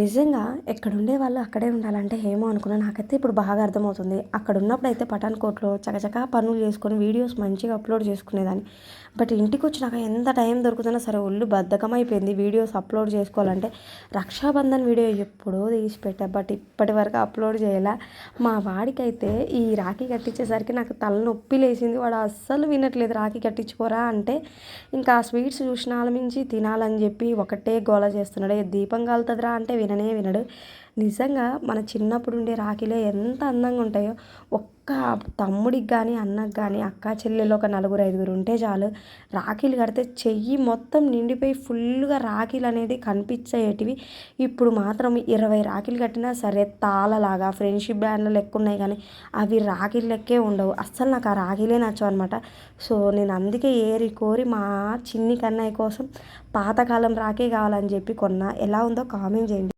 నిజంగా ఎక్కడుండే వాళ్ళు అక్కడే ఉండాలంటే ఏమో అనుకున్నా నాకైతే ఇప్పుడు బాగా అర్థమవుతుంది. అక్కడ ఉన్నప్పుడు అయితే పఠాన్కోట్లో చకచకా పనులు చేసుకొని వీడియోస్ మంచిగా అప్లోడ్ చేసుకునేదాన్ని. బట్ ఇంటికి వచ్చినాక ఎంత టైం దొరుకుతున్నా సరే ఒళ్ళు బద్ధకం అయిపోయింది వీడియోస్ అప్లోడ్ చేసుకోవాలంటే. రక్షాబంధన్ వీడియో ఎప్పుడో తీసి పెట్టా బట్ ఇప్పటి వరకు అప్లోడ్ చేయలే. మా వాడికైతే ఈ రాఖీ కట్టించేసరికి నాకు తలనొప్పి లేచింది. వాడు అస్సలు వినట్లేదు రాఖీ కట్టించుకోరా అంటే. ఇంకా స్వీట్స్ చూసిన మించి తినాలని చెప్పి ఒకటే గోల చేస్తున్నాడు. దీపం కాలుతుందిరా అంటే విననే వినడు. నిజంగా మన చిన్నప్పుడు ఉండే రాఖీలే ఎంత అందంగా ఉంటాయో ఒక్క ఒక్క తమ్ముడికి కానీ అన్నకి కానీ అక్క చెల్లెలు ఒక నలుగురు ఐదుగురు ఉంటే చాలు. రాఖీలు కడితే చెయ్యి మొత్తం నిండిపోయి ఫుల్గా రాఖీలు అనేది కనిపించేటివి. ఇప్పుడు మాత్రం ఇరవై రాఖీలు కట్టినా సరే తాళలాగా ఫ్రెండ్షిప్ బ్యాండ్లు లెక్క ఉన్నాయి కానీ అవి రాఖీలు లెక్కే ఉండవు. అస్సలు నాకు ఆ రాఖీలే నచ్చవు అనమాట సో నేను అందుకే ఏరి కోరి మా చిన్ని కన్నయ్య కోసం పాతకాలం రాఖీ కావాలని చెప్పి కొన్నా. ఎలా ఉందో కామెంట్ చేయండి.